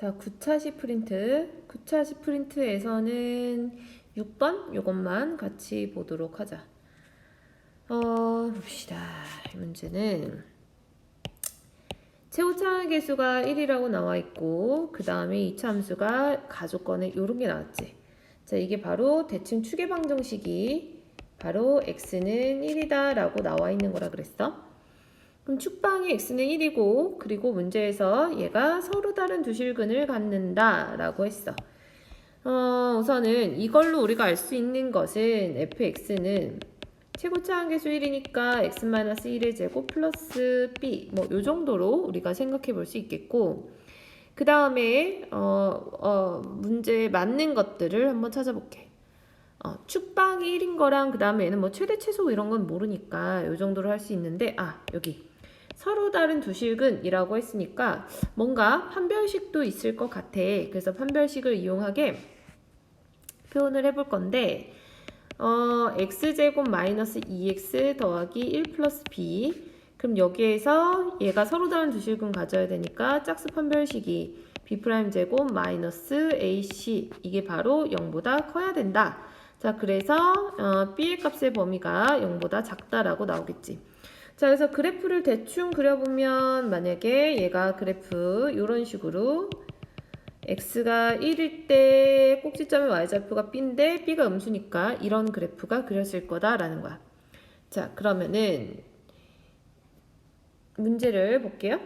자, 9차 시 프린트. 9차 시 프린트에서는 6번 요것만 같이 보도록 하자. 어, 봅시다. 이 문제는 최고차 개수가 1이라고 나와 있고 그 다음에 2차 함수가 가족권에 요런 게 나왔지. 자, 이게 바로 대칭 추계 방정식이 바로 x는 1이다 라고 나와 있는 거라 그랬어. 그럼 축방이 x는 1이고 그리고 문제에서 얘가 서로 다른 두 실근을 갖는다 라고 했어. 어, 우선은 이걸로 우리가 알 수 있는 것은 fx는 최고차 한계수 1이니까 x-1의 제곱 플러스 b 뭐 요 정도로 우리가 생각해 볼 수 있겠고 그 다음에 어, 어, 문제에 맞는 것들을 한번 찾아볼게. 어, 축방이 1인 거랑 그 다음에 얘는 뭐 최대 최소 이런 건 모르니까 요 정도로 할 수 있는데 아 여기 서로 다른 두 실근이라고 했으니까 뭔가 판별식도 있을 것 같아. 그래서 판별식을 이용하게 표현을 해볼 건데 어, x제곱 마이너스 2x 더하기 1 플러스 b 그럼 여기에서 얘가 서로 다른 두 실근 가져야 되니까 짝수 판별식이 b 제곱 마이너스 ac 이게 바로 0보다 커야 된다. 자 그래서 어, b의 값의 범위가 0보다 작다라고 나오겠지. 자 그래서 그래프를 대충 그려보면 만약에 얘가 그래프 이런 식으로 x가 1일 때 꼭지점의 y좌표가 b인데 b가 음수니까 이런 그래프가 그렸을 거다라는 거야. 자 그러면은 문제를 볼게요.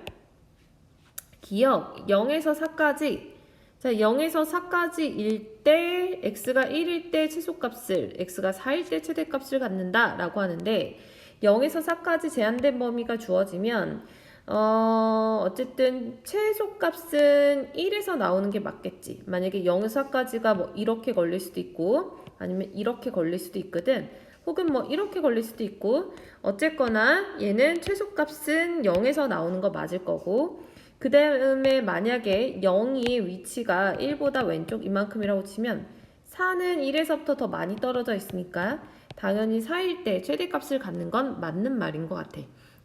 기억 0에서 4까지 자 0에서 4까지 일 때 x가 1일 때 최소값을 x가 4일 때 최대값을 갖는다 라고 하는데 0에서 4까지 제한된 범위가 주어지면 어, 어쨌든 최소값은 1에서 나오는 게 맞겠지. 만약에 0에서 4까지가 뭐 이렇게 걸릴 수도 있고 아니면 이렇게 걸릴 수도 있거든. 혹은 뭐 이렇게 걸릴 수도 있고 어쨌거나 얘는 최소값은 0에서 나오는 거 맞을 거고 그 다음에 만약에 0이 위치가 1보다 왼쪽 이만큼이라고 치면 4는 1에서부터 더 많이 떨어져 있으니까 당연히 4일 때 최대값을 갖는 건 맞는 말인 것 같아.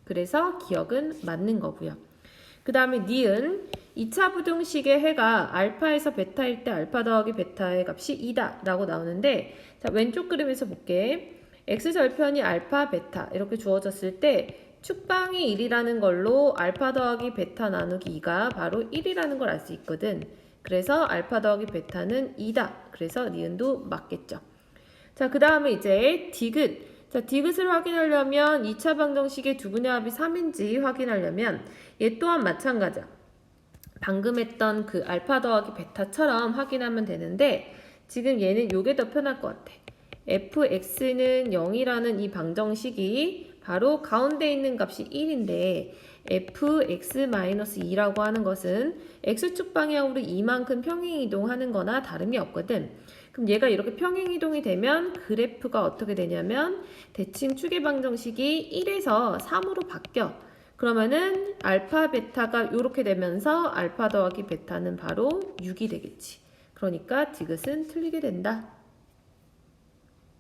그래서 기억은 맞는 거고요. 그 다음에 니은 2차 부등식의 해가 알파에서 베타일 때 알파 더하기 베타의 값이 2다 라고 나오는데 자 왼쪽 그림에서 볼게. x절편이 알파 베타 이렇게 주어졌을 때 축방이 1이라는 걸로 알파 더하기 베타 나누기 2가 바로 1이라는 걸 알 수 있거든. 그래서 알파 더하기 베타는 2다. 그래서 니은도 맞겠죠. 자, 그 다음에 이제 디귿. 자, 디귿을 확인하려면 2차 방정식의 두 분의 합이 3인지 확인하려면 얘 또한 마찬가지야. 방금 했던 그 알파 더하기 베타처럼 확인하면 되는데 지금 얘는 요게 더 편할 것 같아. fx는 0이라는 이 방정식이 바로 가운데 있는 값이 1인데 fx-2라고 하는 것은 x축 방향으로 이만큼 평행 이동하는 거나 다름이 없거든. 그럼 얘가 이렇게 평행 이동이 되면 그래프가 어떻게 되냐면 대칭 추계 방정식이 1에서 3으로 바뀌어. 그러면은 알파 베타가 이렇게 되면서 알파 더하기 베타는 바로 6이 되겠지. 그러니까 디귿은 틀리게 된다.